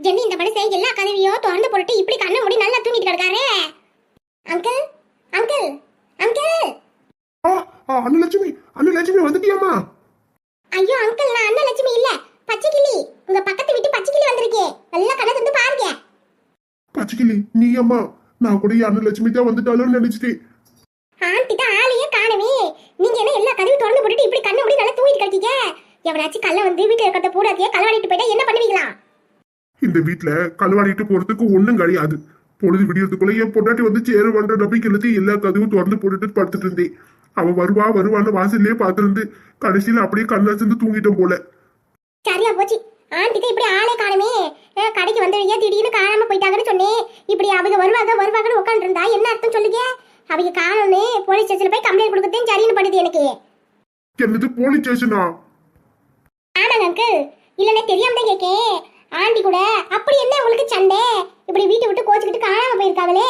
என்ன இந்த மனுஷன் எல்லா கதவையும் திறந்து போட்டுட்டு இப்படி கண்ணை மூடி நல்லா தூங்கிட்டு கிடக்காரு? Uncle uncle uncle. Annalakshmi Annalakshmi வந்துட்டியாமா ஐயோ அங்கிள் நான் அண்ணன் லட்சுமி இல்ல. பச்சை கிளி உங்க பக்கத்து வீட்டு பச்சை கிளி வந்திருக்கே. நல்லா கண்ணை திறந்து பாருங்க. பச்சைக்கிளி நீ அம்மா நான் கூட என் அன்னலட்சுமி தான் வந்துட்டாலும் நினைச்சிட்டேன். ஆண்டி தான் ஆளையே காணவே நீங்க என்ன எல்லா கதவையும் திறந்து போட்டுட்டு இப்படி கண்ணை மூடி நல்லா தூங்கிட்டு கிடக்கீங்க? எவனாச்சும் கல்ல வந்து வீட்டுல இருக்கிறத பூராத்தையே களவாடிட்டு போயிட்டா என்ன பண்ணுவீங்களா? இந்த வீட்ல கழுவாடிட்டு போறதுக்கு ஒண்ணும் கிடையாது. பொழுது விடியறதுக்குள்ள என் பொண்டாட்டி வந்து சேரு பண்ற நம்பிக்கையிலத்தி எல்லா கதவும் திறந்து போட்டுட்டு படுத்துட்டு இருந்தேன் அவ வருவா வருவான்னு வாசல்லே பார்த்திருந்து கடைசியில அப்படியே கண்ணை சேர்ந்து தூங்கிட்டோம் போல. சரியா போச்சு. ஆண்டிக்கு இப்படி ஆளே காணுமே. கடைக்கு வந்தவங்க திடீர்னு காணாம போயிட்டாங்கன்னு சொன்னேன் இப்படி அவங்க வருவாங்க வருவாங்கன்னு உட்காந்து இருந்தா என்ன அர்த்தம் சொல்லுங்க? அவங்க காணோன்னு போலீஸ் ஸ்டேஷன்ல போய் கம்ப்ளைண்ட் கொடுக்கறதே சரின்னு படுது எனக்கு. என்னது போலீஸ் ஸ்டேஷனா ஆமாங்க அங்கிள் இல்லைன்னா தெரியாம தான் கேட்கேன் ஆண்டி கூட அப்படி என்ன உங்களுக்கு சண்டை? இப்படி வீட்டை விட்டு கோச்சுக்கிட்டு காணாம போயிருக்காங்களே?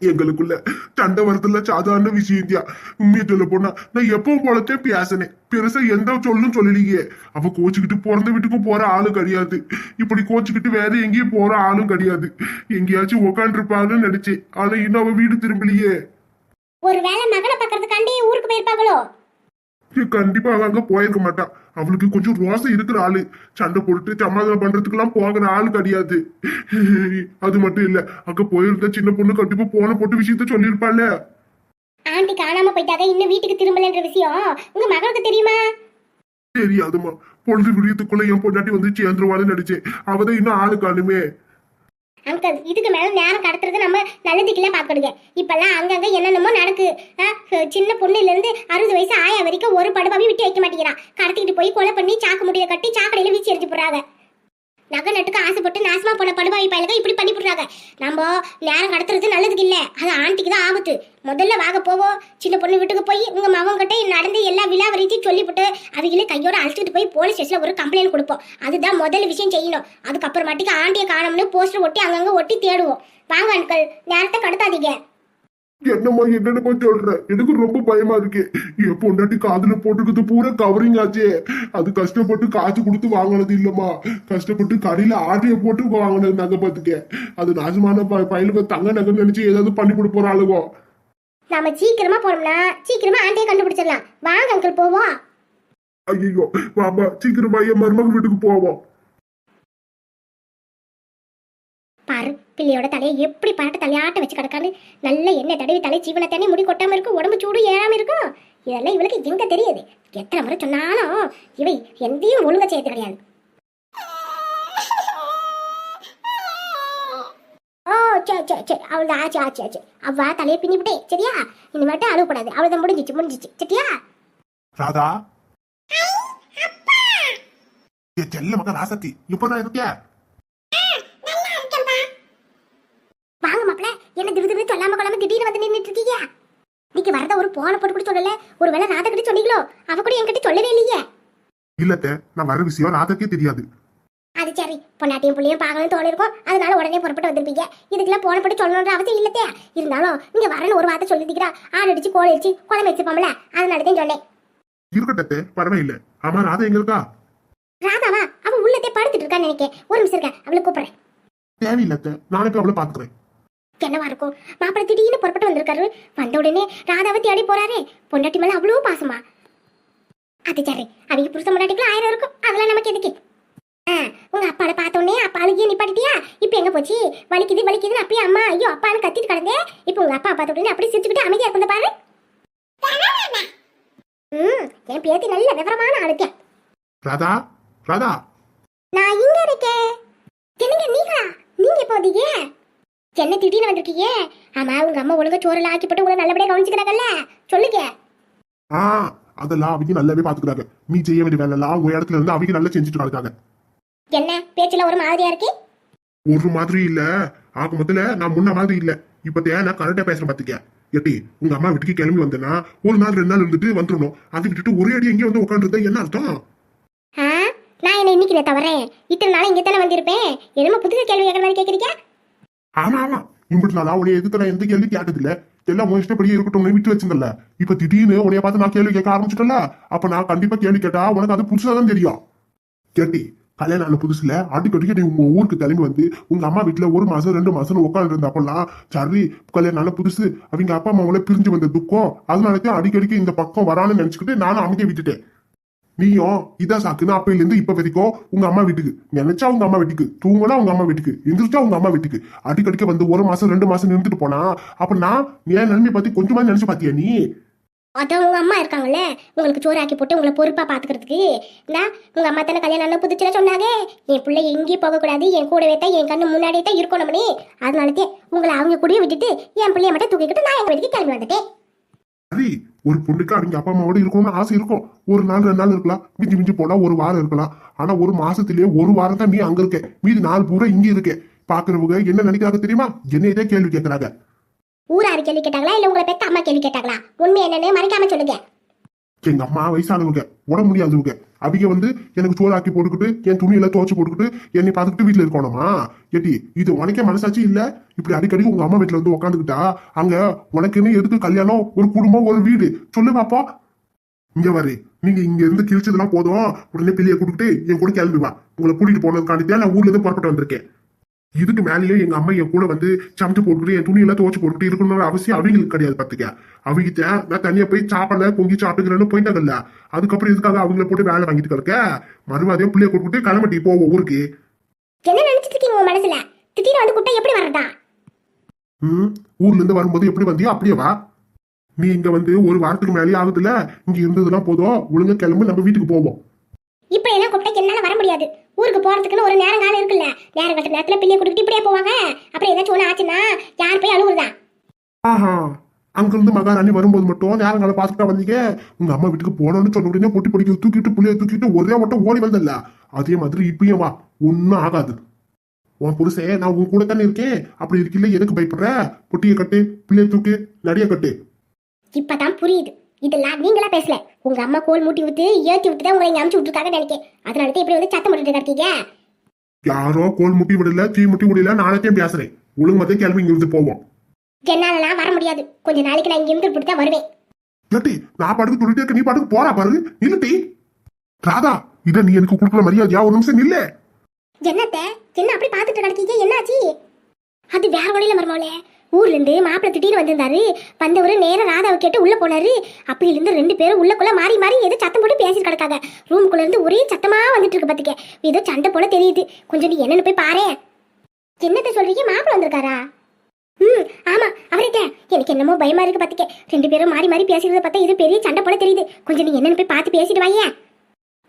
எங்களுக்குள்ள சண்டை வரதுல சாதாரண விஷயம் தான் உண்மையை சொல்ல போனா நான் எப்பவும் போலத்தே பேசினேன். பெருசா எந்த சொல்லும் சொல்லலையே. அவ கோச்சுக்கிட்டு பிறந்த வீட்டுக்கும் போற ஆளும் கிடையாது. இப்படி கோச்சுக்கிட்டு வேற எங்கேயும் போற ஆளும் கிடையாது. எங்கேயாச்சும் உக்காண்டிருப்பாங்கன்னு நினைச்சேன். ஆனா இன்னும் அவ வீடு திரும்பலையே. ஒருவேளை மகனை பார்க்கறதுக்காண்டி ஊருக்கு போயிருப்பாங்களோ? கண்டிப்பா அவ அங்க போயிருக்க மாட்டா. அவளுக்கு கொஞ்சம் ரோசம் இருக்கிற ஆளு. சண்டை போட்டு சமாதானம் பண்றதுக்கெல்லாம் போகிற ஆளு கிடையாது. அது மட்டும் இல்ல அங்க போயிருந்த சின்ன பொண்ணு கண்டிப்பா போன போட்டு விஷயத்த சொல்லியிருப்பாள்ல. ஆண்டி காணாம போயிட்டாங்க இன்னும் வீட்டுக்கு திரும்பலன்ற விஷயம்? உங்க மகளுக்கு தெரியுமா? தெரியாதுமா பொழுது விடியத்துக்குள்ள என் பொண்டாட்டி வந்து சேர்ந்துருவான்னு நினைச்சேன். அவதான் இன்னும் ஆளு காணுமே அங்க இதுக்கு மேல நேரம் கடத்துறது நம்ம நல்லதுக்கெல்லாம் பார்க்கணுங்க. இப்பெல்லாம் அங்கங்க என்னென்னமோ நடக்கு. சின்ன பொண்ணுல இருந்து அறுபது வயசு ஆயா வரைக்கும் ஒரு படுபாவி விட்டு வைக்க மாட்டேங்கிறான் கடத்திக்கிட்டு போய் கொலை பண்ணி சாக்கு முடிய கட்டி சாக்கடையில வீச்சு எரிஞ்சு போடுறாங்க. நகை நட்டுக்கு ஆசைப்பட்டு நாசமா போன படுபாவி பயலுக இப்படி பண்ணி போடுறாங்க. நம்ம நேரம் கடத்துறது நல்லதுக்கு இல்ல. அது ஆண்டிக்கு தான் ஆபத்து. முதல்ல வாங்க போவோம் சின்ன பொண்ணு வீட்டுக்கு போய் உங்க மகன் கிட்ட நடந்து எல்லா விழாவரித்தையும் சொல்லிவிட்டு அவங்களே கையோட அழைச்சிட்டு போய் போலீஸ் ஸ்டேஷன்ல ஒரு கம்ப்ளைண்ட் கொடுப்போம். அதுதான் முதல் விஷயம் செய்யணும். அதுக்கப்புறமாட்டிக்கு ஆண்டியை காணோம்னு போஸ்டர் ஒட்டி அங்கங்க ஒட்டி தேடுவோம். வாங்க அன்கள் நேரத்தை கடத்தாதீங்க. என்னம்மா என்னென்னமா சொல்ற? எனக்கு ரொம்ப பயமா இருக்கு. என் பொண்டாட்டி காதுல போட்டுக்கிறது பூரா கவரிங் ஆச்சே. அது கஷ்டப்பட்டு காசு கொடுத்து வாங்கினது இல்லம்மா. கஷ்டப்பட்டு கடையில ஆட்டைய போட்டு வாங்கினது நகை பார்த்துக்க. அது நாசமான பயலுக்கு தங்க நகை நினைச்சு ஏதாவது பண்ணி கொடுக்க போற ஆளுவோ நாம சீக்கிரமா போனோம்னா சீக்கிரமா ஆண்டியை கண்டுபிடிச்சிடலாம். வாங்க அங்கிள் போவோம். ஐயோ வாமா சீக்கிரமா என் மருமக வீட்டுக்கு போவோம். பாரு பிள்ளையோட தலையை எப்படி பாட்டு தலையாட்ட வச்சு கிடக்கான்னு நல்ல எண்ணெய் தடவி தலை ஜீவனை தண்ணி முடி கொட்டாமல் இருக்கும் உடம்பு சூடு ஏறாமல் இருக்கும் இதெல்லாம் இவளுக்கு எங்க தெரியுது? எத்தனை முறை சொன்னாலும் இவை எந்தையும் ஒழுங்க செய்யறது கிடையாது. ஓ சரி சரி சரி அவள் ஆச்சு ஆச்சு ஆச்சு. அவ்வா தலையை பின்னி விட்டே சரியா? இனிமேட்டு அழுவக்கூடாது. அவள் முடிஞ்சிச்சு முடிஞ்சிச்சு. சரியா? ராதா. செல்ல மகன் ராசத்தி இப்பதான் இருக்கியா வாங்க மாப்பிள என்ன திரு திரு சொல்லாம கொள்ளாம திடீர்னு வந்து நின்றுட்டு இருக்கீங்க நீங்க வரத ஒரு போன போட்டு கூட சொல்லல. ஒருவேளை ராதா கிட்ட சொன்னீங்களோ அவ கூட என்கிட்ட சொல்லவே இல்லையே. இல்லத்த நான் வர விஷயம் ராதாக்கே தெரியாது. அது சரி பொண்டாட்டியும் புள்ளையும் பார்க்கணும்னு தோணி இருக்கும். அதனால உடனே புறப்பட்டு வந்திருப்பீங்க. இதுக்கெல்லாம் போன போட்டு சொல்லணுன்ற அவசியம் இல்லத்தே இருந்தாலும் நீங்க வரணும் ஒரு வார்த்தை சொல்லிருக்கீங்களா ஆடு அடிச்சு கோழி அடிச்சு குழம்பு வச்சுப்போம்ல. அதனால தான் சொன்னேன். இருக்கட்டத்த பரவாயில்ல. ஆமா ராதா எங்க இருக்கா? ராதாவா? அவ உள்ளத்தே படுத்துட்டு இருக்கான்னு நினைக்கேன் ஒரு நிமிஷம் இருக்க அவளை கூப்பிடுறேன். தேவையில்லத்த நானே போய் அவளை பாத்துக்கிறேன் என்னவா இருக்கும்? மாப்பிள்ளை திடீர்னு புறப்பட்டு வந்திருக்காரு. வந்த உடனே ராதாவை தேடி போறாரே. பொண்டாட்டி மேல அவ்வளோ பாசமா? அது சரி. அவங்க புருஷ முன்னாடிக்குள்ள ஆயிரம் இருக்கும். அதெல்லாம் நமக்கு எதுக்கு? உங்க அப்பாவை பார்த்த உடனே அப்பா அழுகிய நிப்பாட்டிட்டியா? இப்போ எங்க போச்சு? வலிக்குது வலிக்குதுன்னு அப்பயே அம்மா ஐயோ அப்பான்னு கத்திட்டு கிடந்தே. இப்போ உங்க அப்பா பார்த்த உடனே அப்படியே சிரிச்சுக்கிட்டு அமைதியா இருக்கும் பாரு. ம் என் பேத்தி நல்ல விவரமான ஆளுக்க ராதா ராதா. நான் இங்க இருக்கேன்? என்னங்க நீங்களா? நீங்க எப்போ வந்தீங்க? என்ன திடீர்னு வந்திருக்கீங்க? ஆமா உங்க அம்மா ஒழுங்கா சோறுல ஆக்கி போட்டு உங்களை நல்லபடியா கவனிச்சுக்கிறாங்கல்ல? சொல்லுங்க. ஆ அதெல்லாம் அவங்க நல்லாவே பாத்துக்கிறாங்க. நீ செய்ய வேண்டிய வேலை எல்லாம் உங்க இடத்துல இருந்து அவங்க நல்லா செஞ்சுட்டு இருக்காங்க என்ன? பேச்சுல ஒரு மாதிரியா இருக்கு? ஒரு மாதிரி இல்ல. ஆக மொத்தல நான் முன்ன மாதிரி இல்ல. இப்ப தேவை நான் கரெக்டா பேசுறேன் பாத்துக்க. எட்டி உங்க அம்மா வீட்டுக்கு கிளம்பி வந்தேன்னா ஒரு நாள் ரெண்டு நாள் இருந்துட்டு வந்துடணும். அதை விட்டுட்டு ஒரே அடி எங்கேயும் வந்து உட்காந்துருந்தா என்ன அர்த்தம்? ஆ? நான் என்ன இன்னைக்கு நான் தவறேன்? இத்தனை நாள் இங்கே தானே வந்திருப்பேன்? என்னமோ புதுசு கேள்வி கேட்கற மாதிரி கேட்குறீங்க ஆமா ஆமா. இம்பிட்டு நான் உனைய எதுக்கு நான் எந்த கேள்வி கேட்டது இல்ல எல்லாம் உன் இஷ்டப்படியே இருக்கட்டும் விட்டு வச்சிருந்தல இப்ப திடீர்னு உனைய பார்த்து நான் கேள்வி கேட்க ஆரம்பிச்சிட்டல அப்ப நான் கண்டிப்பா கேள்வி கேட்டா உனக்கு அது புதுசாதான் தெரியும். கேட்டி கல்யாணம் ஆன புதுசுல அடிக்கடிக்க நீ உங்க ஊருக்கு கிளம்பி வந்து உங்க அம்மா வீட்டுல ஒரு மாசம் ரெண்டு மாசம் உட்காந்து இருந்த அப்பெல்லாம் சரி கல்யாணம் ஆன புதுசு அவங்க அப்பா அம்மாவோட பிரிஞ்சு வந்த துக்கம் அதனாலதான் அடிக்கடிக்கு இந்த பக்கம் வரான்னு நினைச்சுக்கிட்டு நானும் அமைதியை விட்டுட்டேன். நீயும் இதான் சாக்குன்னு அப்பையில இருந்து இப்ப வரைக்கும் உங்க அம்மா வீட்டுக்கு. நினைச்சா உங்க அம்மா வீட்டுக்கு. தூங்கினா உங்க அம்மா வீட்டுக்கு. எந்திரிச்சா உங்க அம்மா வீட்டுக்கு. அடிக்கடிக்க வந்து ஒரு மாசம் ரெண்டு மாசம் நின்றுட்டு போனா அப்ப நான் என் நன்மை பத்தி கொஞ்சமா நினைச்சு பாத்தியா நீ? அதான் உங்க அம்மா இருக்காங்கல்ல உங்களுக்கு சோறு ஆக்கி போட்டு உங்களை பொறுப்பா பாத்துக்கிறதுக்கு. நான் உங்க அம்மா தானே கல்யாணம் ஆன புதுச்சுல சொன்னாங்க. என் பிள்ளை எங்கேயும் போகக்கூடாது என் கூடவே தான் என் கண்ணு முன்னாடியே தான் இருக்கணும்னே. அதனாலதே உங்களை அவங்க கூடயே விட்டுட்டு என் பிள்ளைய மட்டும் தூக்கிக்கிட்டு நான் எங்க வீட்டுக்கு கிளம்பி வந்துட்டேன். சரி ஒரு பொண்ணுக்கு அவங்க அப்பா அம்மாவோட இருக்கணும்னு ஆசை இருக்கும். ஒரு நாள் ரெண்டு நாள் இருக்கலாம். மிஞ்சி மிஞ்சி போனா ஒரு வாரம் இருக்கலாம். ஆனா ஒரு மாசத்திலேயே ஒரு வாரம் தான் நீ அங்க இருக்க. மீதி நாள் பூரா இங்க இருக்க. பாக்குறவங்க என்ன நினைக்கிறாங்க தெரியுமா? என்னையதே கேள்வி கேட்கறாங்க ஊராரு கேள்வி கேட்டாங்களா? இல்ல உங்களை பெத்த அம்மா கேள்வி கேட்டாங்களா? உண்மை என்னன்னு மறைக்காம சொல்லுங்க. எங்க அம்மா வயசானவங்க உட முடியாதவங்க. அவங்க வந்து எனக்கு சோறு ஆக்கி போட்டுக்கிட்டு என் துணியெல்லாம் துவச்சு போட்டுக்கிட்டு என்னை பார்த்துக்கிட்டு வீட்டுல இருக்கணுமா? எட்டி இது உனக்கே மனசாட்சி இல்ல? இப்படி அடிக்கடி உங்க அம்மா வீட்டுல வந்து உட்காந்துக்கிட்டா அங்க உனக்குன்னு எதுக்கு கல்யாணம்? ஒரு குடும்பம் ஒரு வீடு. சொல்லு பாப்பா. இங்க வரு. நீங்க இங்க இருந்து கிழிச்சதுலாம் போதும். உடனே பிள்ளைய கூட்டுக்கிட்டு என் கூட கிளம்பி வா. உங்களை கூட்டிட்டு போனதுக்காண்டி தான் நான் ஊர்ல இருந்து புறப்பட்டு வந்திருக்கேன். இதுக்கு மேலேயே எங்க அம்மா என் கூட வந்து சமைச்சு போட்டுக்கிட்டு என் துணியெல்லாம் துவச்சு போட்டுக்கிட்டு இருக்கணும்னு அவசியம் அவங்களுக்கு கிடையாது பாத்துக்க. அவங்க நான் தனியா போய் சாப்பிடல பொங்கி சாப்பிட்டுக்கிறேன்னு போயிட்டாங்கல்ல. அதுக்கப்புறம் இதுக்காக அவங்கள போட்டு வேலை வாங்கிட்டு கிடக்க? மறுவாதையும் பிள்ளைய கூப்பிட்டு கிளம்பிட்டு போவோம் ஊருக்கு. என்ன நினைச்சிட்டு இருக்கீங்க உங்க மனசுல? திடீர்னு வந்து கூட்டம் எப்படி வர்றதா? ம் ஊர்ல இருந்து வரும்போது எப்படி வந்தியோ அப்படியே வா. நீ இங்க வந்து ஒரு வாரத்துக்கு மேலேயே ஆகுதுல இங்க இருந்ததுலாம் போதும். ஒழுங்கா கிளம்பி நம்ம வீட்டுக்கு போவோம். இப்ப எல்லாம் கூப்பிட்டா என்னால வர முடியாது. ஊருக்கு போறதுக்குன்னு ஒரு நேரம் காலம் இருக்குல்ல. நேரம் கட்ட நேரத்துல பிள்ளைய கூட்டிட்டு இப்படியே போவாங்க. அப்புறம் ஏதாச்சும் ஒண்ணு ஆச்சுன்னா யார் போய் அழுகுறதா ஆஹா அங்கிருந்து மகாராணி வரும்போது மட்டும் நேரங்களை பார்த்துட்டா வந்தீங்க. உங்க அம்மா வீட்டுக்கு போனோம்னு சொன்ன உடனே பொட்டி பொடிக்க தூக்கிட்டு புள்ளைய தூக்கிட்டு ஒரே மட்டும் ஓடி வந்தல்ல. அதே மாதிரி இப்பயும் வா ஒன்னும் ஆகாது. உன் புருஷன் நான் உன் கூட தானே இருக்கேன். அப்படி இருக்கில்ல எதுக்கு பயப்படுற? பொட்டியை கட்டு பிள்ளைய தூக்கு நடைய கட்டு. இப்பதான் புரியுது. இதெல்லாம் நீங்களா பேசல. உங்க அம்மா கோல் மூட்டி விட்டு ஏத்தி விட்டு தான் உங்களை இங்க அமுச்சு விட்டுருக்காங்க நினைக்கேன். அதனால தான் இப்படி வந்து சத்தம் போட்டுட்டு இருக்கீங்க யாரோ கோல் முட்டி விடல தீ முட்டி விடல நாளைக்கே பேசுறேன். ஒழுங்கு மத்தே கிளம்பி இங்க இருந்து போவோம். என்னாலலாம் வர முடியாது. கொஞ்ச நாளைக்கு நான் இங்க இருந்து இப்படி தான் வருவேன். இல்லட்டி நான் பாட்டுக்கு சொல்லிட்டே இருக்க நீ பாட்டுக்கு போறா பாரு. இல்லட்டி ராதா இத நீ எனக்கு கொடுக்கல மரியாதையா? ஒரு நிமிஷம் நில்ல. என்னத்த? என்ன அப்படி பார்த்துட்டு கிடக்கீங்க என்னாச்சு? அது வேற வழியில மருமவளே ஊர்லேருந்து மாப்பிள்ளை வந்திருந்தாரு. வந்தவரு நேரம் ராதாவை கேட்டு உள்ள போனாரு. அப்படி இருந்து ரெண்டு பேரும் உள்ளக்குள்ள மாறி மாறி ஏதோ சத்தம் போட்டு பேசி கிடக்காங்க. ரூமுக்குள்ள இருந்து ஒரே சத்தமா வந்துட்டு இருக்கு பாத்துக்க. ஏதோ சண்டை போல தெரியுது. கொஞ்சம் நீ என்னன்னு போய் பாரு. என்னத்தை சொல்றீங்க? மாப்பிள்ளை வந்திருக்காரா? ம் ஆமா அவரே எனக்கு என்னமோ பயமா இருக்கு பாத்துக்க. ரெண்டு பேரும் மாறி மாறி பேசிக்கிறத பார்த்தா இது பெரிய சண்டை போல தெரியுது. கொஞ்சம் நீ என்னன்னு போய் பார்த்து பேசிட்டு வாயேன்.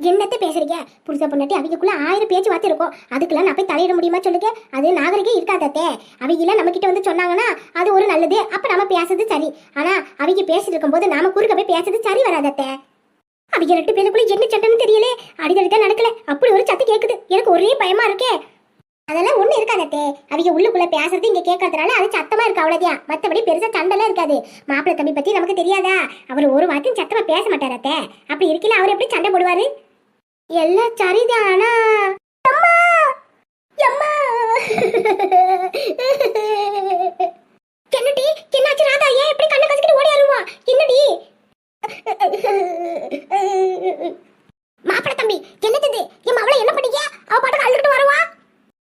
என்னத்த பேசுறீங்க? புருஷ பொண்ணாட்டி அவங்களுக்குள்ள ஆயிரம் பேச்சு வார்த்தை இருக்கும். அதுக்கெல்லாம் நான் போய் தலையிட முடியுமா சொல்லுங்க? அது நாகரிகம் இருக்காதத்தே அவங்க நம்ம கிட்ட வந்து சொன்னாங்கன்னா அது ஒரு நல்லது. அப்ப நம்ம பேசுறது சரி. ஆனா அவங்க பேசிட்டு இருக்கும்போது நாம குறுக்க போய் பேசுறது சரி வராதத்தே அவங்க ரெண்டு பேருக்குள்ள என்ன சட்டம்னு தெரியல. அடிதடிதான் நடக்கல. அப்படி ஒரு சத்தம் கேக்குது. எனக்கு ஒரே பயமா இருக்கே. அதெல்லாம் ஒண்ணு இருக்காதத்தே அவங்க உள்ளுக்குள்ள பேசுறது இங்க கேட்கறதுனால அது சத்தமா இருக்கு அவ்வளவுதான். மத்தபடி பெருசா சண்டைலாம் இருக்காது. மாப்பிள்ளை தம்பி பத்தி நமக்கு தெரியாதா? அவர் ஒரு வார்த்தையும் சத்தமா பேச மாட்டாரத்தே அப்படி இருக்கல அவர் எப்படி சண்டை போடுவாரு? எல்லாம் சரிதான்? ஆனா அம்மா! அம்மா! என்னடி? என்னாச்சு ராதா? ஏன் இப்படி கண்ணை கசக்கிட்டு ஓடி வருவா? என்னடி? மாப்பிள தம்பி என்னது என் மவளை என்ன பண்ணீங்க அவ பாட்டுக்கு அழுதுட்டு வருவா?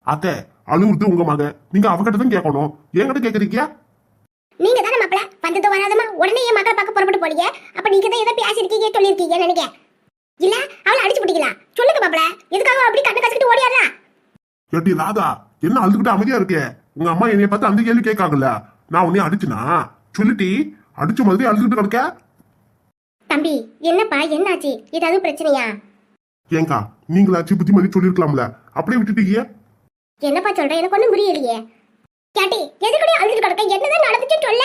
அத்தை அழுவுறது உங்க மக. நீங்க அவகிட்ட தான் கேட்கணும் என்கிட்ட கேக்குறீங்க? நீங்க தானே மாப்பிள. வந்தது வராதமா உடனே என் மக்களை பார்க்க புறப்பட்டு போனீங்க. அப்ப நீங்க தான் ஏதோ பேசிருக்கீங்க சொல்லியிருக்கீங்க நினைக்க இல்ல அவளை அடிச்சு பிடிக்கலாம் சொல்லுங்க மாப்பிள எதுக்காக அப்படி கண்ணை கசக்கிட்டு ஓடியாரா ஏட்டி ராதா என்ன அழுதுகிட்டு அமைதியா இருக்கே? உங்க அம்மா என்னைய பார்த்து அந்த கேள்வி கேட்காங்கல்ல? நான் உன்னைய அடிச்சுனா? சொல்லிட்டி அடிச்ச மாதிரி அழுதுகிட்டு கிடக்க? தம்பி என்னப்பா என்னாச்சு? ஏதாவது பிரச்சனையா? ஏங்கா நீங்களாச்சு புத்திமதி சொல்லிருக்கலாம்ல அப்படியே விட்டுட்டீங்க? என்னப்பா சொல்ற? எனக்கு ஒண்ணும் புரியலையே. கேட்டி எதுக்கடி அழுதுட்டு கிடக்க? என்னதான் நடந்துச்சுன்னு சொல்ல?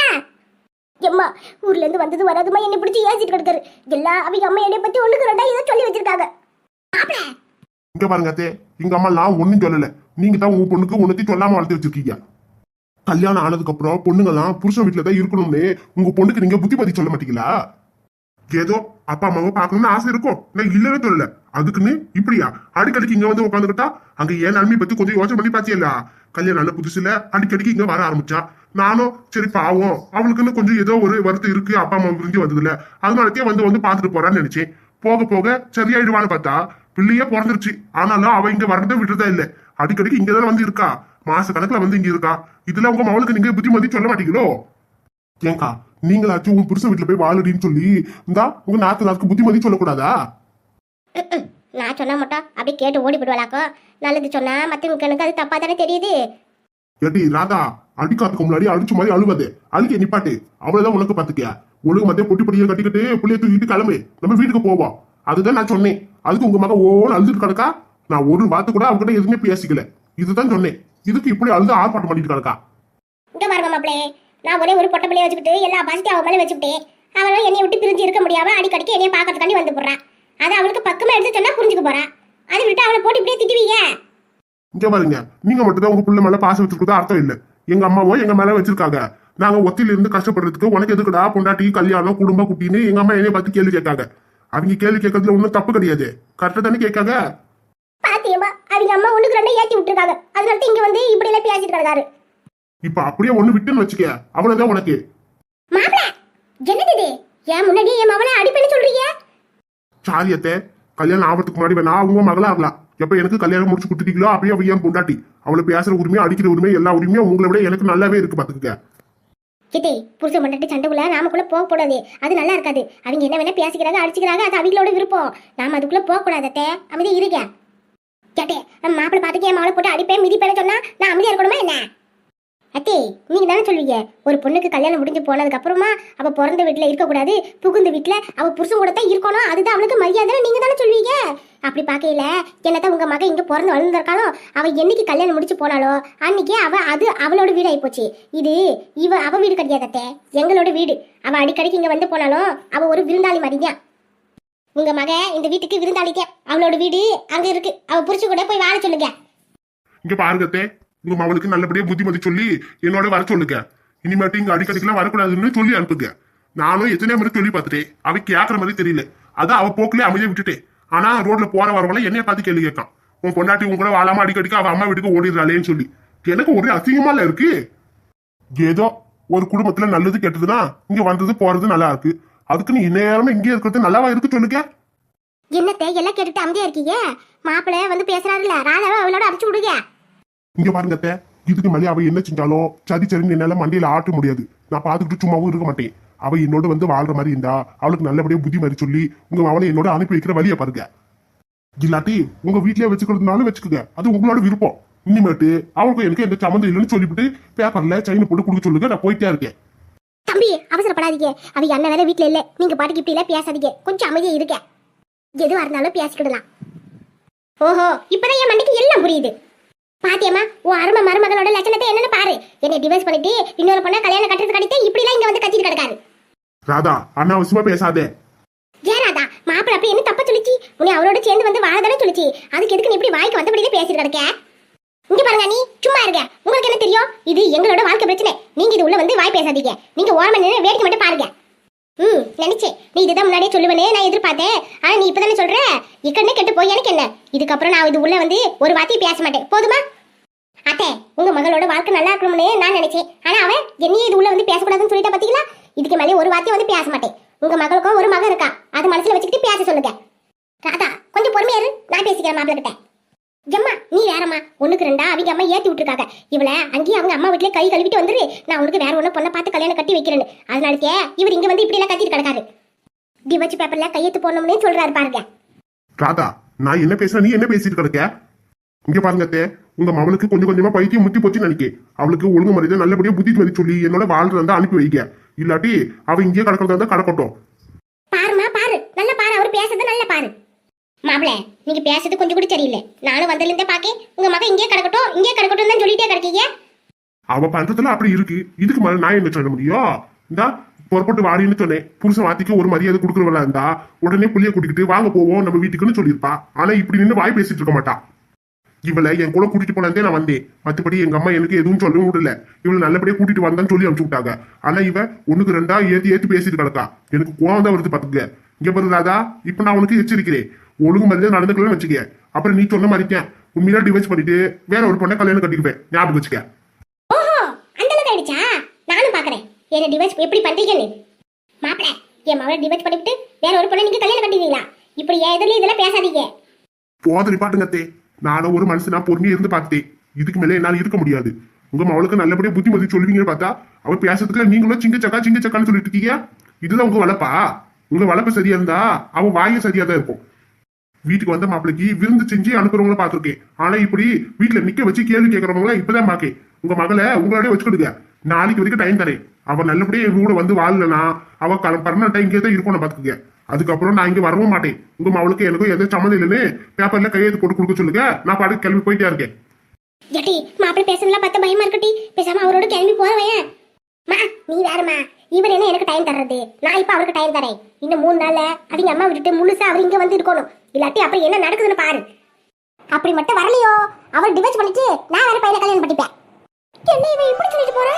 எம்மா ஊர்ல இருந்து வந்தது வராதுமா என்னை பிடிச்சி ஏசிட்டு கிடக்காரு. எல்லா அவங்க அம்மா என்னை பத்தி ஒண்ணுக்கு ரெண்டா ஏதோ சொல்லி வச்சிருக்காங்க. இங்க பாருங்க அத்தே எங்க அம்மா நான் ஒண்ணும் சொல்லல. நீங்க தான் உங்க பொண்ணுக்கு உனக்கு சொல்லாம வளர்த்து வச்சிருக்கீங்க. கல்யாணம் ஆனதுக்கு அப்புறம் பொண்ணுங்கலாம் புருஷன் வீட்டுல தான் இருக்கணும்னு உங்க பொண்ணுக்கு நீங்க புத்தி பத்தி சொல்ல மாட்டீங்களா? ஏதோ அப்பா அம்மாவை பார்க்கணும்னு ஆசை இருக்கும் நான் இல்லவே சொல்லல. அதுக்குன்னு இப்படியா? அடிக்கடிக்கு இங்க வந்து உட்காந்துக்கிட்டா அங்க ஏன் நன்மை பத்தி கொஞ்சம் யோசனை பண்ணி பாத்தியல்ல? கல்யாணம் நல்ல புதுசுல அடிக்கடிக்கு இங்க வர ஆரம்பிச்சா? நானும் சரி பாவம். அவளுக்குன்னு கொஞ்சம் ஏதோ ஒரு வருத்தம் இருக்கு. அப்பா அம்மா பிரிஞ்சு வந்ததுல அதனாலக்கே வந்து வந்து பாத்துட்டு போறான்னு நினைச்சேன். போக போக சரியாயிடுவான்னு பார்த்தா பிள்ளையே பிறந்துருச்சு. ஆனாலும் அவ இங்க வரதை விடுறதா இல்ல. அடிக்கடிக்கு இங்கதான் வந்து இருக்கா? மாச கணக்குல வந்து இங்க இருக்கா? இதுல உங்க மவளுக்கு நீங்க புத்திமதி சொல்ல மாட்டீங்களோ? ஏங்கா நீங்களாச்சும் உங்க புருஷன் வீட்டுல போய் வாழடின்னு சொல்லி இந்தா உங்க நாத்து நாத்துக்கு புத்திமதி சொல்லக்கூடாதா? நான் சொன்னா மட்டும் அப்படியே கேட்டு ஓடி போடுவாளாக்கோ நல்லது சொன்னா மற்றவங்க எனக்கு அது தப்பா தானே தெரியுது? ஏட்டி ராதா அடிக்காதுக்கு முன்னாடி அடிச்ச மாதிரி அழுவது. அழுக்க நிப்பாட்டு. அவ்வளவுதான் உனக்கு பாத்துக்கியா? ஒழுங்கு மத்திய பொட்டி பொடியை கட்டிக்கிட்டு புள்ளைய தூக்கிட்டு கிளம்பு. நம்ம வீட்டுக்கு போவோம். அதுதான் நான் சொன்னேன். அதுக்கு உங்க மகன் ஓன்னு அழுதுட்டு கிடக்கா? நான் ஒரு வார்த்தை கூட அவங்ககிட்ட எதுவுமே பேசிக்கல. இதுதான் சொன்னேன். இதுக்கு இப்படி அழுது ஆர்ப்பாட்டம் பண்ணிட்டு கிடக்கா? இங்க பாருங்க மாப்பிளே நான் ஒரே ஒரு பொட்டை பிள்ளைய வச்சுக்கிட்டு எல்லா பாசிட்டிவ் அவன் மேலே வச்சுக்கிட்டேன் அவளும் என்னை விட்டு பிரிஞ்சு இருக்க முடியாம அடிக்கடிக்கு என்னைய பார்க்கறதுக்காண்டி வந்து போடுறான் அதை அவளுக்கு பக்கமா எடுத்து சொன்னா புரிஞ்சுக்க போறா. அதை விட்டு அவளை போட்டு இப்படியே திட்டுவீங்க? இங்க பாருங்க நீங்க மட்டும்தான் உங்க புள்ள மேல பாசம் வச்சிருக்கதா அர்த்தம் இல்ல. எங்க அம்மாவும் எங்க மேல வச்சிருக்காங்க. நாங்க ஒத்தில இருந்து கஷ்டப்படுறதுக்கு உனக்கு எதுக்குடா பொண்டாட்டி கல்யாணம் குடும்ப குட்டின்னு எங்க அம்மா என்னைய பார்த்து கேள்வி கேட்காங்க. அவங்க கேள்வி கேட்கறதுல ஒன்றும் தப்பு கிடையாது. கரெக்டா தானே கேட்காங்க? பாத்தியம்மா அவங்க அம்மா ஒண்ணுக்கு ரெண்டே ஏத்தி விட்டுருக்காங்க. அதனால இங்க வந்து இப்படி எல்லாம் பேசிட்டு கிடக்காரு. இப்ப அப்படியே ஒண்ணு விட்டுன்னு வச்சுக்க. அவ்வளவுதான் உனக்கு. மாப்பிள என்னது இது? ஏன் முன்னாடி என் மவளை அடிப்பேன்னு சொல்றீங்க? சாரியத்தை கல்யாணம் ஆகிறதுக்கு முன்னாடி வேணா அவங்க மகளா ஆகலாம் எப்ப எனக்கு கல்யாணம் முடிச்சு கொடுத்துட்டீங்களோ அப்படியே அவ ஏன் பொண்டாட்டி. அவளை பேசுற உரிமை அடிக்கிற உரிமை எல்லா உரிமையும் உங்களை விட எனக்கு நல்லாவே இருக்கு பாத்துக்க கிட்டே புருஷன் மண்டாட்டி சண்டைக்குள்ள நாமக்குள்ள போக கூடாது. அது நல்லா இருக்காது. அவங்க என்ன வேணா பேசிக்கிறாங்க அடிச்சுக்கிறாங்க அது அவங்களோட விருப்பம். நாம அதுக்குள்ள போக கூடாது அத்தை. அமைதியா இருக்க கேட்டே மாப்பிள்ளை பார்த்துட்டு என் மகளை போட்டு அடிப்பேன் மிதிப்பேன்னு சொன்னா நான் அமைதியா இருக்கணுமா என்ன? அத்தே நீங்க தானே சொல்லுவீங்க? ஒரு பொண்ணுக்கு கல்யாணம் முடிஞ்சு போனதுக்கு அப்புறமா அவ பிறந்த வீட்டுல இருக்கக்கூடாது புகுந்த வீட்டுல அவ புருஷன் கூட தான் இருக்கணும் அதுதான் அவளுக்கு மரியாதை நீங்க தானே சொல்லுவீங்க? அப்படி பார்க்கையில என்னதான் உங்க மகன் இங்க பிறந்து வளர்ந்துருக்காளோ அவ என்னைக்கு கல்யாணம் முடிச்சு போனாலோ அன்னைக்கே அவ அது அவளோட வீடு ஆயிப்போச்சு இது இவ அவ வீடு கிடையாது எங்களோட வீடு. அவ அடிக்கடிக்கு இங்க வந்து போனாலும் அவ ஒரு விருந்தாளி மாதிரிதான். உங்க மக இந்த வீட்டுக்கு விருந்தாளிதான். அவளோட வீடு அங்க இருக்கு. அவ புருஷன் கூட போய் வாழ சொல்லுங்க. இங்க பாருங்கத்தே உங்க மகளுக்கு நல்லபடியா புத்திமதி சொல்லி என்னோட வர சொல்லுங்க. இனிமேட்டு இங்க அடிக்கடிக்கெல்லாம் வரக்கூடாதுன்னு சொல்லி அனுப்புங்க. நானும் எத்தனை முறை சொல்லி பார்த்துட்டேன். அவ கேட்கற மாதிரி தெரியல. அதான் அவ போக்குலயே அமைதியை விட்டுட்டேன். ஆனா ரோட்ல போற வரவங்கள என்னைய பார்த்து கேள்வி கேட்கான் உன் பொண்டாட்டி உன் கூட வாழாம அடிக்கடிக்கு அவ அம்மா வீட்டுக்கு ஓடிடுறாளேன்னு சொல்லி. எனக்கு ஒரே அசிங்கமா இல்ல இருக்கு. ஏதோ ஒரு குடும்பத்துல நல்லது கெட்டதுன்னா இங்க வந்தது போறது நல்லா இருக்கு. அதுக்குன்னு நீ இந்நேரமே இங்கே இருக்கிறது நல்லாவா இருக்கு சொல்லுங்க. என்னத்தை எல்லாம் கேட்டுட்டு அமைதியா இருக்கீங்க? மாப்பிள்ளை வந்து பேசுறாருல்ல. ராதாவை அவளோட அடிச்சு விடுங்க. இங்க பாருங்க அத்தை, இதுக்கு மேலே அவ என்ன செஞ்சாலும் சரி சரின்னு என்னால மண்டியில ஆட்ட முடியாது. நான் பாத்துக்கிட்டு சும்மாவும் இருக்க மாட்டேன். அவ என்னோட வந்து வாழ்ற மாதிரி இருந்தா அவளுக்கு நல்லபடியா புத்தி மாதிரி சொல்லி உங்க அவளை என்னோட அனுப்பி வைக்கிற வழியை பாருங்க. இல்லாட்டி உங்க வீட்லயே வச்சுக்கிறதுனாலும் வச்சுக்கோங்க. அது உங்களோட விருப்பம். இனிமேட்டு அவளுக்கு எனக்கு எந்த சம்மந்தம் இல்லைன்னு சொல்லிவிட்டு பேப்பர்ல சைன் போட்டு கொடுக்க சொல்லுங்க. நான் போயிட்டே இருக்கேன். தம்பி அவசரப்படாதீங்க. அவ என்ன வேற வீட்ல இல்ல. நீங்க பாட்டுக்கு இப்படி எல்லாம் பேசாதீங்க. கொஞ்சம் அமைதியா இருக்க எதுவா இருந்தாலும் பேசிக்கிடலாம். ஓஹோ இப்பதான் என் மண்டைக்கு எல்லாம் புரியுது. பாத்தியம்மா உன் அருமை மருமகளோட லட்சணத்தை என்னன்னு பாரு. என்னை டிவோர்ஸ் பண்ணிட்டு இன்னொரு பொண்ணை கல்யாணம் கட்டுறது கடித்து இப்படி எல்லாம் இங்க வந்து கத்திட்டு கிடக்காரு. ராதா அனாவசியமா பேசாதே. ஏறாதா மாப்பிள்ள அப்படி என்ன தப்பா சொல்லிச்சு? உன்னை அவரோட சேர்ந்து வந்து வாழதானே சொல்லிச்சு. அதுக்கு எதுக்கு நீ இப்படி வாய்க்கு வந்தபடியே பேசிட்டு கிடக்க? இங்க பாருங்க நீ சும்மா இருங்க. உங்களுக்கு என்ன தெரியும்? இது எங்களோட வாழ்க்கை பிரச்சனை. நீங்க இது உள்ள வந்து வாய் பேசாதீங்க. நீங்க ஓரமா நின்று வேடிக்கை மட்டும் பாருங்க. ம் நினைச்சேன். நீ இதுதான் முன்னாடியே சொல்லுவேனே நான் எதிர்பார்த்தேன். ஆனா நீ இப்பதானே சொல்ற? இக்கடனே கெட்டு போய் எனக்கு என்ன? இதுக்கப்புறம் நான் இது உள்ள வந்து ஒரு வார்த்தையும் பேச மாட்டேன். போதுமா? அத்தை உங்க மகளோட வாழ்க்கை நல்லா இருக்கணும்னு நான் நினைச்சேன். ஆனா அவன் என்னையே இது உள்ள வந்து பேசக்கூடாதுன்னு சொல்லிட்டா பாத்தீங்களா? இதுக்கு மேலே ஒரு வார்த்தையும் வந்து பேச மாட்டேன். உங்க மகளுக்கும் ஒரு மகன் இருக்கா? அது மனசுல வச்சுக்கிட்டு பேச சொல்லுங்க. ராதா கொஞ்சம் பொறுமையா இரு. நான் பேசிக்கிறேன் மாப்பிள்ள கிட்ட ஜம்மா நீ வேறம்மா. ஒண்ணுக்கு ரெண்டா அவங்க அம்மா ஏத்தி விட்டுருக்காங்க. இவளை அங்கேயே அவங்க அம்மா வீட்லயே கை கழுவிட்டு வந்துரு. நான் உனக்கு வேற ஒண்ணு பொண்ணை பார்த்து கல்யாணம் கட்டி வைக்கிறேன்னு. அதனாலக்கே இவர் இங்க வந்து இப்படி எல்லாம் கத்திட்டு கிடக்காரு. டிவச்சு பேப்பர்ல கையெழுத்து போடணும்னு சொல்றாரு பாருங்க. ராதா நான் என்ன பேசுறேன்? நீ என்ன பேசிட்டு கிடக்க? இங்க பாருங்க உங்க மவளுக்கு கொஞ்சம் கொஞ்சமா பைத்தியம் முத்தி போச்சுன்னு நினைக்க. அவளுக்கு ஒழுங்கு மரியாதை நல்லபடியா புத்தி மதி சொல்லி என்னோட வாழ்றதா அனுப்பி வைக்க இல்லாட்டி அவ இங்கேயே கிடக்கிறதா இருந்தா கிடக்கட்டும். பாருமா பாரு. நல்ல பாரு. அவர் பேசுறது நல்ல பாரு. மாப்பிள நீங்க பேசுறது கொஞ்சம் கூட சரியில்லை. நானும் வந்ததுல இருந்தே பாக்கேன். உங்க மகன் இங்கே கிடக்கட்டும் இங்கே கிடக்கட்டும் தான் சொல்லிட்டே கிடக்கீங்க. அவ பண்றதுல அப்படி இருக்கு. இதுக்கு மேல நான் என்ன சொல்ல முடியும்? இந்தா புறப்பட்டு வாடின்னு சொன்னேன். புருஷன் வாத்திக்கு ஒரு மரியாதை கொடுக்குறவளா இருந்தா உடனே புள்ளிய கூட்டிக்கிட்டு வாங்க போவோம் நம்ம வீட்டுக்குன்னு சொல்லியிருப்பா. ஆனா இப்படி நின்று வாய் பேசிட்டு இருக்க மாட்டா. இவளை என் கூட கூட்டிட்டு போனதே நான் வந்தேன். மத்தபடி எங்க அம்மா எனக்கு எதுவும் சொல்ல விடல. இவளை நல்லபடியா கூட்டிட்டு வந்தான்னு சொல்லி அனுப்பிச்சு விட்டாங்க ஆனா இவ ஒண்ணுக்கு ரெண்டா ஏத்தி ஏத்தி பேசிட்டு கிடக்கா. எனக்கு கோவம் தான் வருது பாத்துக்க. இங்க பாரு ராதா இப்ப நான் உனக்கு எச்சரிக்கிறேன். ஒழுங்கு மரியாதை நடந்துக்கலன்னு வச்சுக்க. அப்புறம் நீ சொன்ன மாதிரிக்கேன் உண்மையா டிவைஸ் பண்ணிட்டு வேற ஒரு பொண்ணை கல்யாணம் கட்டிக்குவேன். ஞாபகம் வச்சுக்க. ஓஹோ அந்த அளவுக்கு ஆயிடுச்சா? நானும் பாக்குறேன். என்ன டிவைஸ் எப்படி பண்றீங்கன்னு? மாப்பிள என் மகளை டிவைஸ் பண்ணிவிட்டு வேற ஒரு பொண்ணை நீங்க கல்யாணம் பண்ணிடுவீங்களா இப்படி எதிரில இதெல்லாம் பேசாதீங்க. போதறி பாட்டுங்கத்தே நானும் ஒரு மனுஷனா பொறுமையா இருந்து பார்த்தேன் இதுக்கு மேல என்னால இருக்க முடியாது. உங்க மவளுக்கு நல்லபடியா புத்திமதி சொல்லுவீங்கன்னு பார்த்தா அவ பேசுறதுக்குள்ள நீங்களும் சிங்க சக்கா சிங்க சக்கான்னு சொல்லிட்டு இருக்கீங்க? இதுதான் உங்க வளப்பா? உங்க வளப்பு சரியா இருந்தா அவ வாயும் சரியா தான் இருக்கும். வீட்டுக்கு வந்த மாப்பிளைக்கு விருந்து செஞ்சு அனுப்புறவங்கள பாத்திருக்கேன் ஆனா இப்படி வீட்டுல நிக்க வச்சு கேள்வி கேட்கறவங்கள இப்பதான் பாக்கேன் உங்க மகளை உங்களோட வச்சுக்கிடுங்க. நாளைக்கு வரைக்கும் டைம் தரேன். அவ நல்லபடியா என் கூட வந்து வாழலனா அவ பர்மனண்டா இங்கே தான் இருக்கணும் பாத்துக்கங்க அதுக்கப்புறம் நான் இங்க வரவும் மாட்டேன். உங்க மவளுக்கு எனக்கும் எந்த சம்மந்தம் இல்லைன்னு பேப்பர்ல கையெழுத்து போட்டு கொடுக்க சொல்லுங்க. நான் பாட்டு கிளம்பி போயிட்டே இருக்கேன். ஏட்டி மாப்பிள்ளை பேசணும்லாம் பார்த்தா பயமா இருக்கட்டி பேசாம அவரோட கிளம்பி போறவையன் மா நீ வேறமா இவர் என்ன எனக்கு டைம் தர்றது? நான் இப்ப அவருக்கு டைம் தரேன். இன்னும் மூணு நாள்ல அவங்க அம்மா விட்டுட்டு முழுசா அவர் இங்க வந்து இருக்கணும். இல்லாட்டி அப்புறம் என்ன நடக்குதுன்னு பாரு. அப்படி மட்டும் வரலையோ? அவர் டிவைஸ் பண்ணிட்டு நான் வேற பையனை கல்யாணம் பண்ணிப்பேன். என்ன இவன் இப்படி சொல்லிட்டு போறா?